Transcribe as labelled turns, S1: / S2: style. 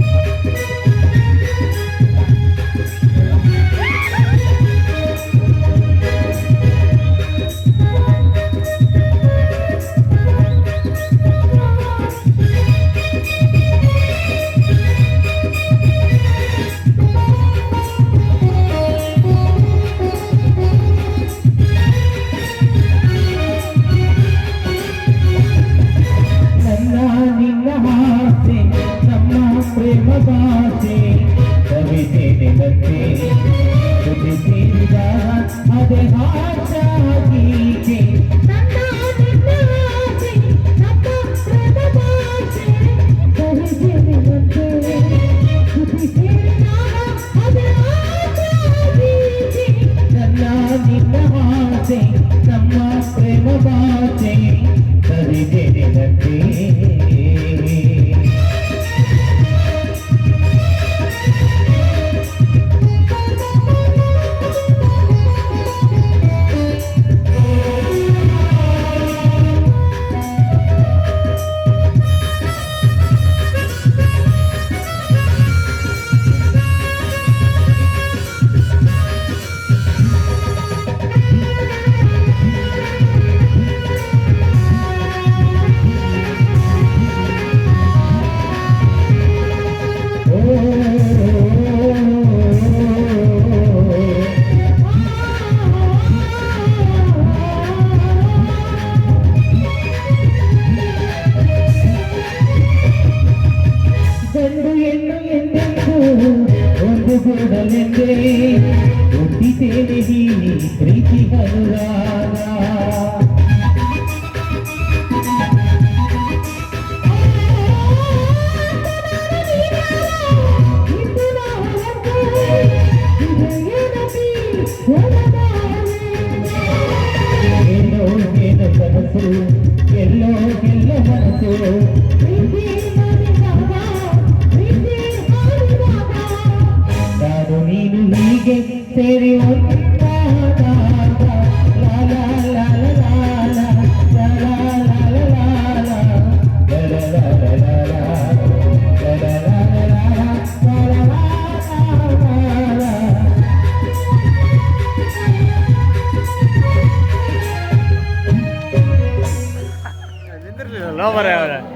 S1: Thank you. ಪ್ರೇಮ ಭಾಷೆ ಕವಿತೆ ನಿನಕ್ಕೆ ತುದಿ ಸೇರಿದ ಅದೇ ಆಶ ಗೀತೆ ನನ್ನ ಒಂದು ಗೂಡಲೆಂದೇ ಹುಟ್ಟಿತೇನೆ ಹೀನಿ ಪ್ರೀತಿ ಅನುರಾಗ ಏನೋ ಏನೋ ಕನಸು ಎಲ್ಲೋ ಎಲ್ಲ ಮನಸ್ಸು गे तेरी No, para ahora.